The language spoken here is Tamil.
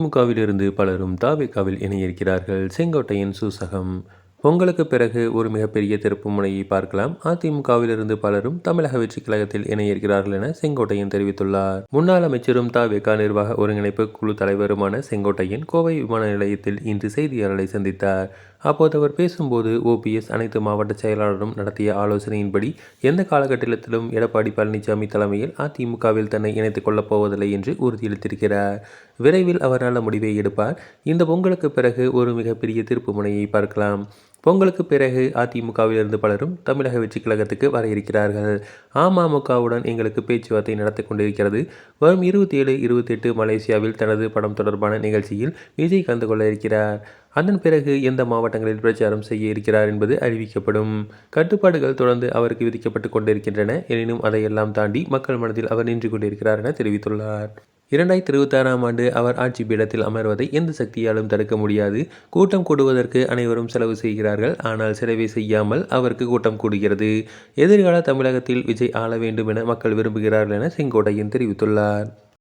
திமுகவிலிருந்து பலரும் தாவேகாவில் இணையிருக்கிறார்கள். செங்கோட்டையின் சூசகம். பொங்கலுக்கு பிறகு ஒரு மிகப்பெரிய திருப்பு முனையை பார்க்கலாம். அதிமுகவிலிருந்து பலரும் தமிழக வெற்றி கழகத்தில் இணையிருக்கிறார்கள் என செங்கோட்டையன் தெரிவித்துள்ளார். முன்னாள் அமைச்சரும் தாவேகா நிர்வாக ஒருங்கிணைப்பு குழு தலைவருமான செங்கோட்டையன் கோவை விமான நிலையத்தில் இன்று செய்தியாளர்களை சந்தித்தார். அப்போது அவர் பேசும்போது ஓபிஎஸ் அனைத்து மாவட்ட செயலாளரும் நடத்திய ஆலோசனையின்படி எந்த காலகட்டத்திலும் எடப்பாடி பழனிசாமி தலைமையில் அதிமுகவில் தன்னை இணைத்துக் கொள்ளப் போவதில்லை என்று உறுதியளித்திருக்கிறார். விரைவில் அவர் நல்ல முடிவை எடுப்பார். இந்த பொங்கலுக்கு பிறகு ஒரு மிகப்பெரிய திருப்பு முனையை பார்க்கலாம். பொங்கலுக்கு பிறகு அதிமுகவிலிருந்து பலரும் தமிழக வெற்றி கழகத்துக்கு வர இருக்கிறார்கள் அமமுகவுடன் எங்களுக்கு பேச்சுவார்த்தை நடத்தி கொண்டிருக்கிறது. வரும் இருபத்தி ஏழு இருபத்தி எட்டு மலேசியாவில் தனது படம் தொடர்பான நிகழ்ச்சியில் விஜய் கலந்து கொள்ள இருக்கிறார் அதன் பிறகு எந்த மாவட்டங்களில் பிரச்சாரம் செய்ய இருக்கிறார் என்பது அறிவிக்கப்படும். கட்டுப்பாடுகள் தொடர்ந்து அவருக்கு விதிக்கப்பட்டு கொண்டிருக்கின்றன. எனினும் அதையெல்லாம் தாண்டி மக்கள் மனதில் அவர் நின்று கொண்டிருக்கிறார் என தெரிவித்துள்ளார். இரண்டாயிரத்தி இருபத்தாறாம் ஆண்டு அவர் ஆட்சி பீடத்தில் அமர்வதை எந்த சக்தியாலும் தடுக்க முடியாது. கூட்டம் கூடுவதற்கு அனைவரும் செலவு செய்கிறார்கள். ஆனால் செலவை செய்யாமல் அவருக்கு கூட்டம் கூடுகிறது. எதிர்கால தமிழகத்தில் விஜய் ஆள வேண்டும் என மக்கள் விரும்புகிறார்கள் என செங்கோட்டையன் தெரிவித்துள்ளார்.